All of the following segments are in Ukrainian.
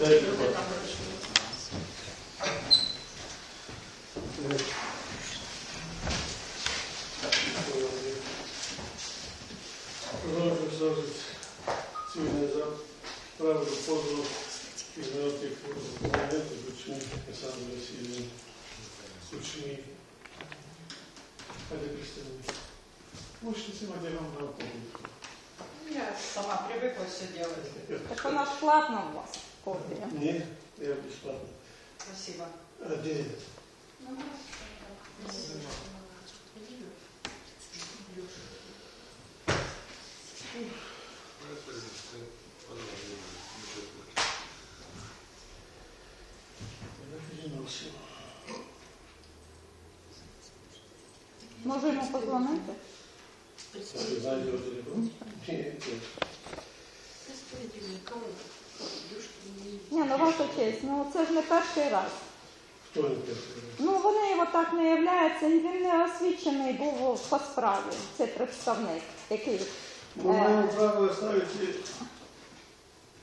Сідайте, будь ласка. Сьогодні за право позову ігнорних документів, Кучмі, Олександр Васильович, Кучмі. Хай представник. Можете сьогодні вам на. Я сама привыкла все делать. Так вона ж платна у вас копія. Ні, я безплатно. Спасибо. А де? Я переносив. Може йому позвонити? А ви знаєте його телефон? Ні, ну ваша честь, ну це ж не перший раз. Хто не перший? раз? Ну вони його так не являються, і він не освічений був по справі. Це представник, який. Ми маємо право ставити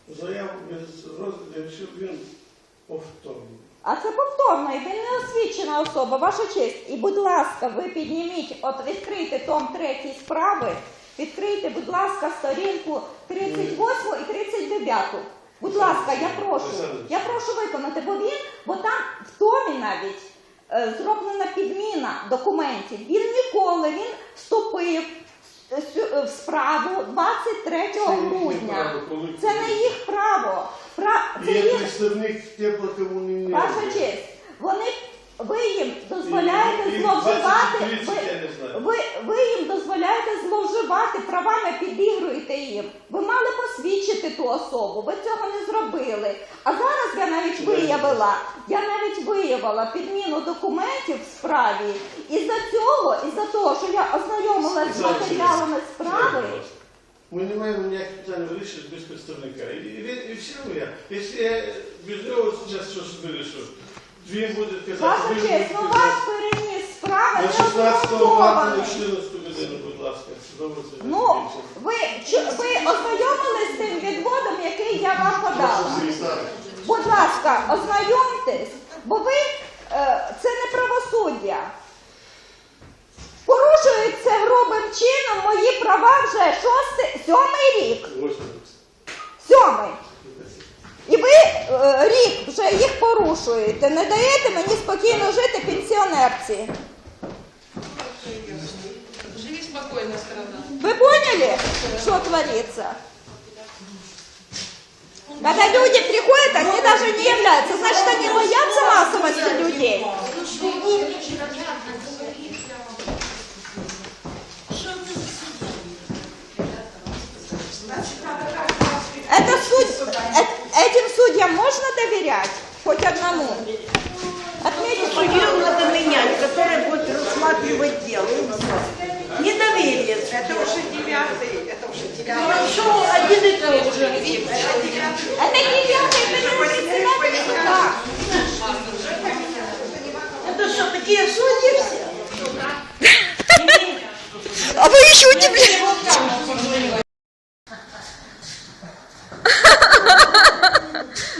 заяву без розгляду, якщо він повторний. А це повторний, він не освічена особа, ваша честь. І будь ласка, ви підніміть, от відкрийте том третій справи, відкрийте, будь ласка, сторінку 38 і 39. Будь ласка, я прошу, я прошу виконати, бо він, бо там в томі навіть е, зроблена підміна документів. Він ніколи він вступив е, е, в справу 23 грудня. Це не їх право. Пра... Це Є їх представник теплокомуненерго. Ваша честь, вони ви їм дозволяєте І- і зловживати. 20-30, Ви, я не знаю. ви, ви їм Перестаньте зловживати правами, підігруєте їм. Ви мали посвідчити ту особу, ви цього не зробили. А зараз я навіть виявила, я навіть виявила підміну документів в справі. І за цього, і за того, що я ознайомилася з матеріалами справи. Ми не маємо ніяких питань вирішити без представника. І, і, і все я. Якщо я без нього зараз щось вирішу, він буде казати... Ваша ну вас переніс справа, на 16 марта 2014 Ну, ви, чу- ви ознайомились з тим відводом, який я вам подала. Будь ласка, ознайомтесь, бо ви е, це не правосуддя. Порушуються грубим чином мої права вже шостий, сьомий рік. Сьомий. І ви е, рік вже їх порушуєте, не даєте мені спокійно жити пенсіонерці. Страна. Вы поняли, что творится? Когда люди приходят, они даже не являются. Значит, они боятся массовости людей. Это суд... э- Этим судьям можно доверять? Хоть одному? Это уже девятый, это уже Ну, девятый. что один и тот же. это девятый председатель суда. Это что, такие судьи все? А вы еще удивляетесь.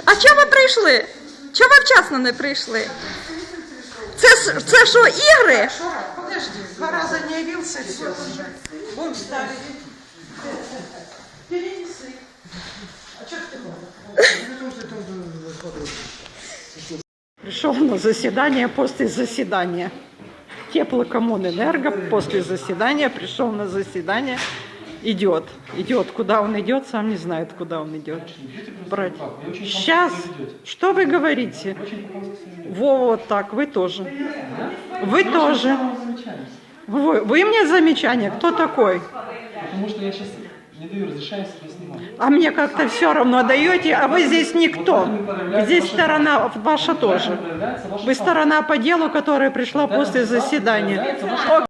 А чого ви прийшли? Чого ви вчасно не прийшли? Це, с- це що, ігри? Два раза не явился, все уже. Будем ставить. Перенеси. А что ты Пришел на заседание после заседания. Теплокоммунэнерго после заседания пришел на заседание. Идет. Идет. Куда он идет, сам не знает, куда он идет. Брать. Сейчас. Что вы говорите? Во, вот так. Вы тоже. Вы тоже. Вы, вы мне замечание. Кто такой? Потому что я сейчас не даю разрешаю себя снимать. А мне как-то все равно даете, а вы здесь никто. Здесь сторона ваша тоже. Ваша Вы сторона по делу, которая пришла после заседания.